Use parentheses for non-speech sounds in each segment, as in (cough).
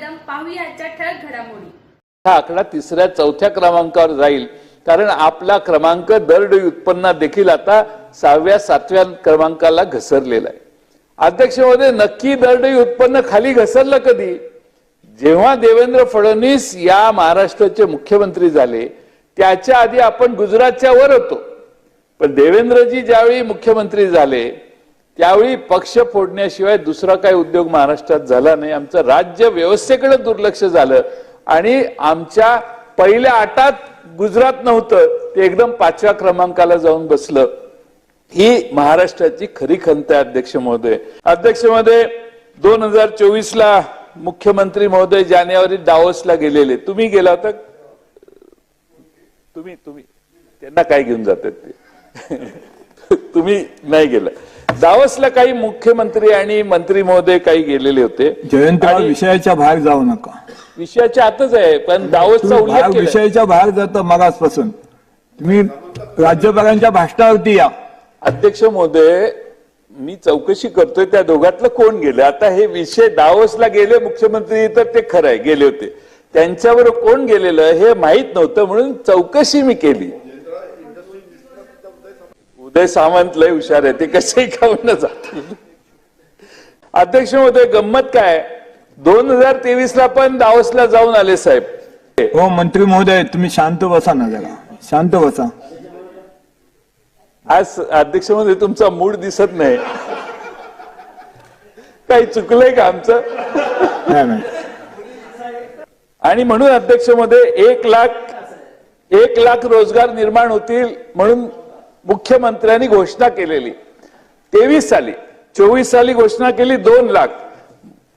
कदम पाहूया आजच्या ठळक घडामोडी. हा आकडा तिसऱ्या चौथ्या क्रमांकावर जाईल. कारण आपला क्रमांक दरडोई उत्पन्नात देखील आता सहाव्या सातव्या क्रमांकाला घसरलेला आहे. अध्यक्ष नक्की दरडोई उत्पन्न खाली घसरलं कधी? जेव्हा देवेंद्र फडणवीस या महाराष्ट्राचे मुख्यमंत्री झाले त्याच्या आधी आपण गुजरातच्या वर होतो. पण देवेंद्रजी ज्यावेळी मुख्यमंत्री झाले त्यावेळी पक्ष फोडण्याशिवाय दुसरा काही उद्योग महाराष्ट्रात झाला नाही. आमचं राज्य व्यवस्थेकडे दुर्लक्ष झालं. आणि आमच्या पहिल्या आटात गुजरात नव्हतं. ते एकदम पाचव्या क्रमांकाला जाऊन बसलं. ही महाराष्ट्राची खरी खंत आहे अध्यक्ष महोदय. अध्यक्ष महोदय दोन हजार चोवीस ला मुख्यमंत्री महोदय जानेवारी डावसला गेलेले. तुम्ही गेला होता? तुम्ही तुम्ही. त्यांना काय घेऊन जातात ते? (laughs) तुम्ही नाही गेला. दावसला काही मुख्यमंत्री आणि मंत्री महोदय काही गेलेले होते. आणि विषयाच्या बाहेर जाऊ नका. विषयाच्या आतच आहे पण दावसचा उल्लेख. विषयाच्या बाहेर जातं मगासपासून. तुम्ही राज्यपालांच्या भाषणावरती या. अध्यक्ष महोदय मी चौकशी करतोय त्या दोघातलं कोण गेलं? आता हे विषय दावसला गेले मुख्यमंत्री तर ते खरं आहे गेले होते. त्यांच्यावर कोण गेलेलं हे माहीत नव्हतं म्हणून चौकशी मी केली. उदय सामंत लय हुशार आहे ते कसेही खाऊन जातील. अध्यक्ष महोदय गंमत काय? दोन हजार तेवीस ला पण दावसला जाऊन आले साहेब. हो मंत्री महोदय तुम्ही शांत बसा ना जरा. शांत बसा. आज अध्यक्षमध्ये तुमचा मूड दिसत नाही. काही चुकलंय का आमचं? नाही नाही. आणि म्हणून अध्यक्षमध्ये एक लाख एक लाख रोजगार निर्माण होतील म्हणून मुख्यमंत्र्यांनी घोषणा केलेली. तेवीस साली चोवीस साली घोषणा केली दोन लाख.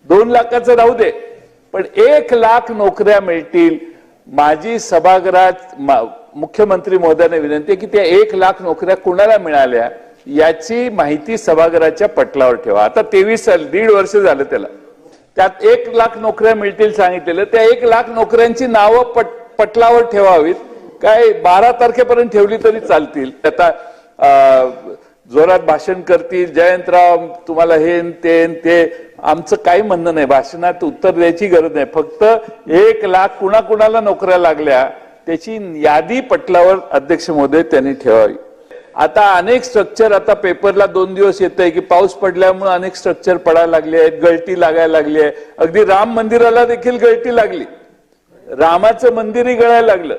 दोन लाखाचं राहू दे पण एक लाख नोकऱ्या मिळतील. माझी सभागृहात मा- मुख्यमंत्री महोदयाने विनंती आहे की त्या एक लाख नोकऱ्या कुणाला मिळाल्या याची माहिती सभागृहाच्या पटलावर ठेवा. आता तेवीस साल दीड वर्ष झालं त्याला. त्यात एक लाख नोकऱ्या मिळतील सांगितलेलं. त्या एक लाख नोकऱ्यांची नावं पट पटलावर ठेवावीत. काय बारा तारखेपर्यंत ठेवली तरी चालतील. आता जोरात भाषण करतील जयंतराव तुम्हाला हे ते ते. आमचं काही म्हणणं नाही भाषणात उत्तर द्यायची गरज नाही. फक्त एक लाख कुणाकुणाला नोकऱ्या लागल्या त्याची यादी पटलावर अध्यक्ष महोदय त्यांनी ठेवावी. आता अनेक स्ट्रक्चर आता पेपरला दोन दिवस येत आहे की पाऊस पडल्यामुळे अनेक स्ट्रक्चर पडायला लागले आहेत गळती लागायला लागली आहे. अगदी राम मंदिराला देखील गळती लागली. रामाचं मंदिरही गळायला लागलं.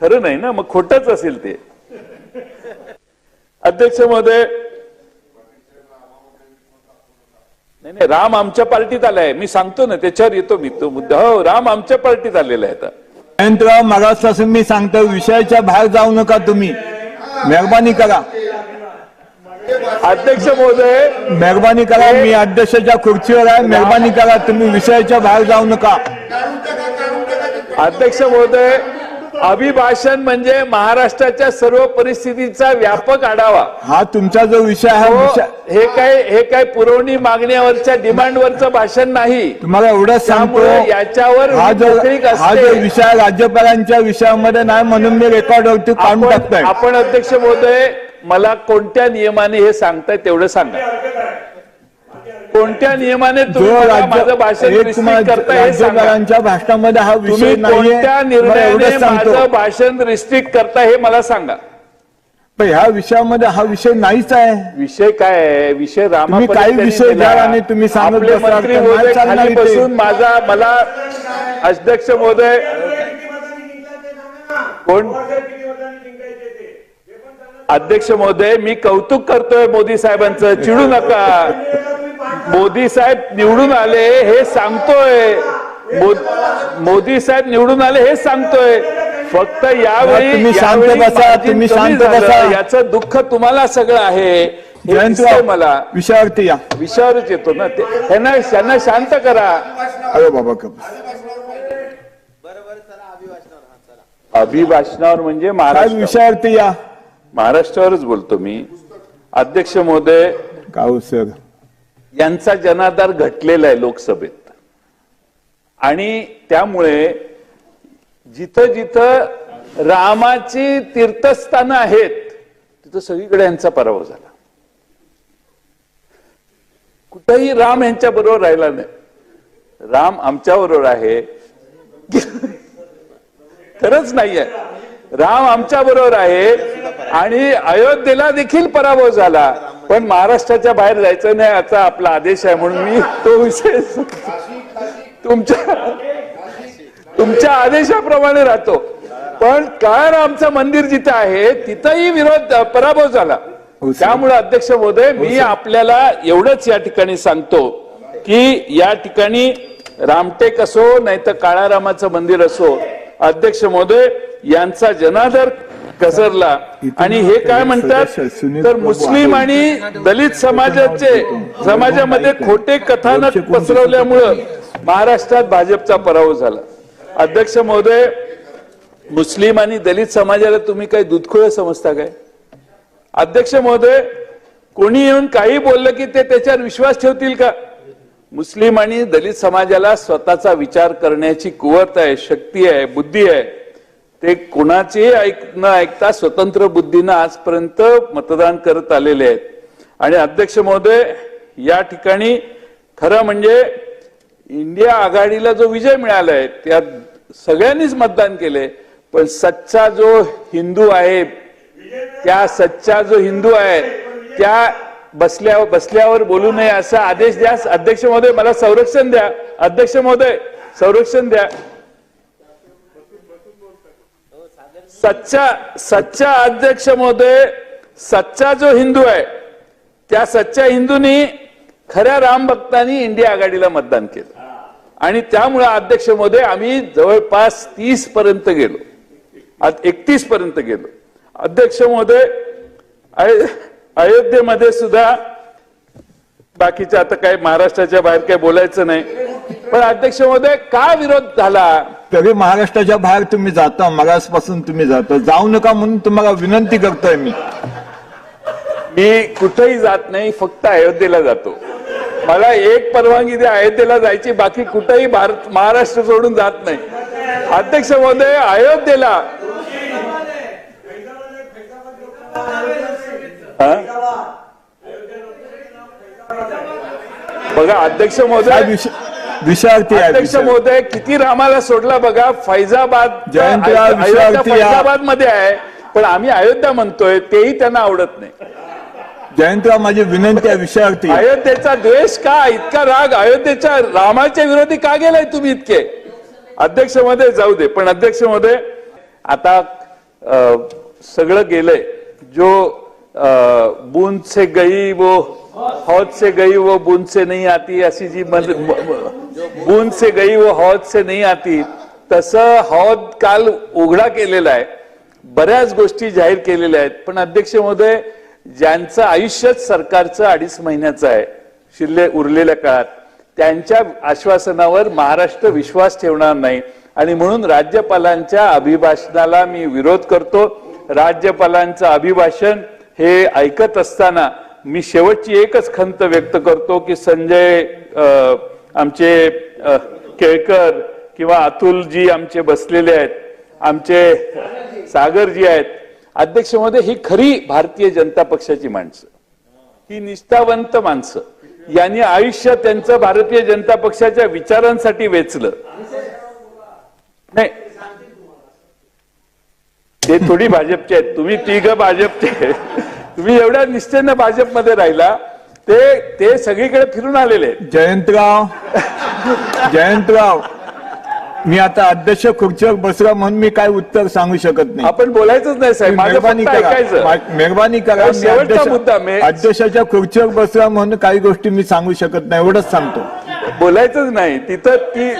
खरं नाही ना मग खोटच असेल ते. अध्यक्ष महोदय नाही नाही राम आमच्या पार्टीत आलाय. मी सांगतो ना त्याच्यावर येतो मी. तो मुद्दा हो राम आमच्या पार्टीत आलेला आहे आता. जयंतराव मगासपासून मी सांगतो विषयाच्या बाहेर जाऊ नका तुम्ही. मेहरबानी करा. अध्यक्ष महोदय मेहरबानी करा मी अध्यक्षाच्या खुर्चीवर आहे. मेहरबानी करा तुम्ही विषयाच्या बाहेर जाऊ नका. अध्यक्ष महोदय अभिभाषण म्हणजे महाराष्ट्राच्या सर्व परिस्थितीचा व्यापक आढावा. हा तुमचा जो विषय आहे हो, हे काय हे काय पुरवणी मागण्यावरच्या डिमांडवरचं भाषण नाही. तुम्हाला एवढंच सांगतो त्यामुळे याच्यावर हा जो हा विषय राज्यपालांच्या विषयामध्ये नाही म्हणून मी रेकॉर्डवरती काढून आपण टाकतोय. आपण अध्यक्ष महोदय मला कोणत्या नियमाने हे सांगताय तेवढं सांगा. कोणत्या नियमाने तुम्ही जो मला राज्य माझं भाषण एक रिस्ट्रिक्ट तुम्हाला करताय हे सांगा. राज्यपालांच्या भाषणामध्ये हा विषय तुम्ही नाहीये. कोणत्या मला निर्णयाने एवढंच सांगतो. माझं भाषण रिस्ट्रिक्ट करताय हे मला सांगा. पण ह्या विषयामध्ये हा विषय नाहीच आहे. विषय काय आहे? विषय रामा तुम्ही काही परीक्षेने विषय. द्या आणि तुम्ही सांगत आपले बसा, मंत्री तर नाही महोदय चालणार खाली इथे. बसून माझा मला अध्यक्ष महोदय कोण? अध्यक्ष महोदय मी कौतुक करतोय मोदी साहेबांचं. चिडू नका. मोदी साहेब निवडून आले हे सांगतोय. मोदी साहेब निवडून आले हे सांगतोय. फक्त यावेळी शांत बसा, तुम्ही शांत. बसा. याचं दुःख तुम्हाला सगळं आहे. मला. विषयावरती या. विषयावरच येतो ना ते. त्यांना त्यांना शांत करा. अरे बाबा अभिभाषणावर म्हणजे महाराष्ट्र. विषयावरती या. महाराष्ट्रावरच बोलतो मी. अध्यक्ष महोदय काऊ सर यांचा जनाधार घटलेला आहे लोकसभेत. आणि त्यामुळे जिथं जिथं रामाची तीर्थस्थानं आहेत तिथं सगळीकडे यांचा पराभव झाला. कुठंही राम यांच्या बरोबर राहिला नाही. राम आमच्या बरोबर आहे. खरंच नाहीये. राम आमच्या बरोबर आहे आणि अयोध्येला देखील पराभव झाला. पण महाराष्ट्राच्या बाहेर जायचं नाही याचा आपला आदेश आहे म्हणून मी तो विषय तुमच्या तुमच्या आदेशाप्रमाणे राहतो. पण काळारामचं मंदिर जिथं आहे तिथंही विरोध पराभव झाला. हो. त्यामुळे अध्यक्ष महोदय मी आपल्याला एवढंच या ठिकाणी सांगतो की या ठिकाणी रामटेक असो नाही तर काळारामाचं मंदिर असो अध्यक्ष महोदय यांचा जनादर घसरला आणि हे काय म्हणतात? तर मुस्लिम आणि दलित समाजाचे समाजामध्ये खोटे कथानक पसरवल्यामुळं महाराष्ट्रात भाजपचा पराभव झाला. अध्यक्ष महोदय मुस्लिम आणि दलित समाजाला तुम्ही काही दुधखोळ समजता काय? अध्यक्ष महोदय कोणी येऊन काही बोललं की ते त्याच्यावर विश्वास ठेवतील का? मुस्लिम आणि दलित समाजाला स्वतःचा विचार करण्याची कुवत आहे शक्ती आहे बुद्धी आहे. ते कोणाचेही ऐक न ऐकता स्वतंत्र बुद्धीनं आजपर्यंत मतदान करत आलेले आहेत. आणि अध्यक्ष महोदय या ठिकाणी खरं म्हणजे इंडिया आघाडीला जो विजय मिळालाय त्यात सगळ्यांनीच मतदान केले पण सच्चा जो हिंदू आहे त्या सच्चा जो हिंदू आहे त्या बसल्या बसल्यावर बोलू नये असा आदेश द्या. अध्यक्ष महोदय मला संरक्षण द्या. अध्यक्ष महोदय संरक्षण द्या. सच्चा सच्चा अध्यक्ष महोदय सच्चा जो हिंदू आहे त्या सच्च्या हिंदूंनी खऱ्या राम भक्तांनी इंडिया आघाडीला मतदान केलं. आणि त्यामुळे अध्यक्ष महोदय आम्ही जवळपास तीस पर्यंत गेलो. एकतीस पर्यंत गेलो. अध्यक्ष महोदय अयोध्येमध्ये सुद्धा बाकीच्या आता काय महाराष्ट्राच्या बाहेर काही बोलायचं नाही. पण अध्यक्ष महोदय का विरोध झाला? तरी महाराष्ट्राच्या बाहेर तुम्ही जाता मगासपासून तुम्ही जाता जाऊ नका म्हणून तुम्हाला विनंती करतोय मी. मी कुठेही जात नाही फक्त अयोध्येला जातो. मला एक परवानगी द्या अयोध्येला जायची बाकी कुठेही भारत महाराष्ट्र सोडून जात नाही. अध्यक्ष महोदय अयोध्येला. हा? बघा अध्यक्ष महोदय आहे अध्यक्ष. महोदय किती रामाला सोडला बघा फैजाबाद फैजाबादमध्ये आहे पण आम्ही अयोध्या म्हणतोय तेही त्यांना आवडत नाही. जयंतराव माझी विनंती आहे आहे. अयोध्येचा द्वेष का? इतका राग अयोध्येच्या रामाच्या विरोधी का गेलाय तुम्ही इतके? अध्यक्षमध्ये जाऊ दे पण अध्यक्षमध्ये आता सगळं गेलंय. जो बूंद से गई वो हौद से गई वो बूंद से नहीं आती अशी जी बूंद से गई वो हौद से नहीं आती। तसं हौद काल उघडा केलेला आहे बऱ्याच गोष्टी जाहीर केलेल्या आहेत पण अध्यक्ष महोदय ज्यांचं आयुष्यच सरकारचं अडीच महिन्याचं आहे शिल्ले उरलेल्या काळात त्यांच्या आश्वासनावर महाराष्ट्र विश्वास ठेवणार नाही. आणि म्हणून राज्यपालांच्या अभिभाषणाला मी विरोध करतो. राज्यपालांचं अभिभाषण हे ऐकत असताना मी शेवटची एकच खंत व्यक्त करतो की संजय अ, आमचे केळकर किंवा अतुलजी आमचे बसलेले आहेत आमचे सागरजी आहेत अध्यक्षमध्ये ही खरी भारतीय जनता पक्षाची माणसं. ही निष्ठावंत माणसं. यांनी आयुष्य त्यांचं भारतीय जनता पक्षाच्या विचारांसाठी वेचलं. नाही. ते थोडी भाजपचे आहेत. तुम्ही तिघ भाजपचे तुम्ही एवढ्या निष्ठेनं भाजपमध्ये राहिला. ते ते सगळीकडे फिरून आलेले आहेत. जयंतराव जयंतराव मी आता अध्यक्ष खुर्चीवर बसला म्हणून मी काय उत्तर सांगू शकत नाही. आपण बोलायचंच नाही साहेब. माझं मेहरबानी फक्त करा. ऐकायचं. मा- मेहरबानी करा. मी शेवटचा अध्यक्ष- मुद्दा मी- अध्यक्षाच्या खुर्चीवर बसला म्हणून काही गोष्टी मी सांगू शकत नाही. एवढंच सांगतो. बोलायचंच नाही. तिथं ती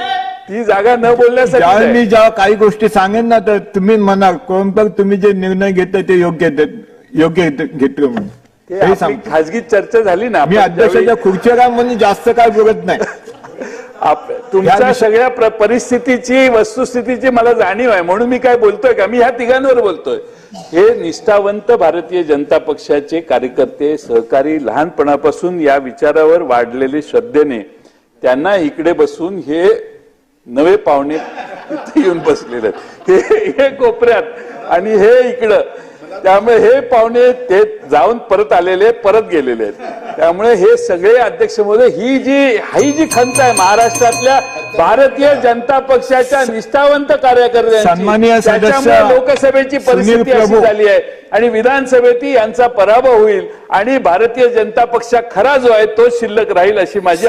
ती जागा न बोलण्यासाठी ज्यावेळी. मी जेव्हा काही गोष्टी सांगेन ना तर तुम्ही म्हणा कोणतं तुम्ही जे निर्णय घेताय ते योग्य योग्य घेतलं म्हणून. ते हे आपली खाजगी चर्चा झाली ना मी आपण अध्यक्षाच्या ज्यावेळी- आहे म्हणून जास्त काय बोलत नाही. (laughs) आप- तुमच्या विषय- सगळ्या प्र- परिस्थितीची वस्तुस्थितीची मला जाणीव आहे. म्हणून मी काय बोलतोय का? मी ह्या तिघांवर बोलतोय. हे निष्ठावंत भारतीय जनता पक्षाचे कार्यकर्ते सहकारी लहानपणापासून या विचारावर वाढलेले श्रद्धेने त्यांना इकडे बसून हे नवे पाहुणे इथे येऊन बसलेले आहेत. हे हे कोपऱ्यात आणि हे इकडं. त्यामुळे हे पाहुणे ते जाऊन परत आलेले परत गेलेले आहेत. त्यामुळे हे सगळे अध्यक्ष महोदय ही जी ही जी खंत आहे महाराष्ट्रातल्या भारतीय जनता पक्षाच्या निष्ठावंत कार्यकर्त्यांची सन्माननीय सदस्य त्याच्यामुळे लोकसभेची परिस्थिती अशी. झाली आहे. आणि विधानसभेतही यांचा पराभव होईल आणि भारतीय जनता पक्ष खरा जो आहे तो शिल्लक राहील अशी माझी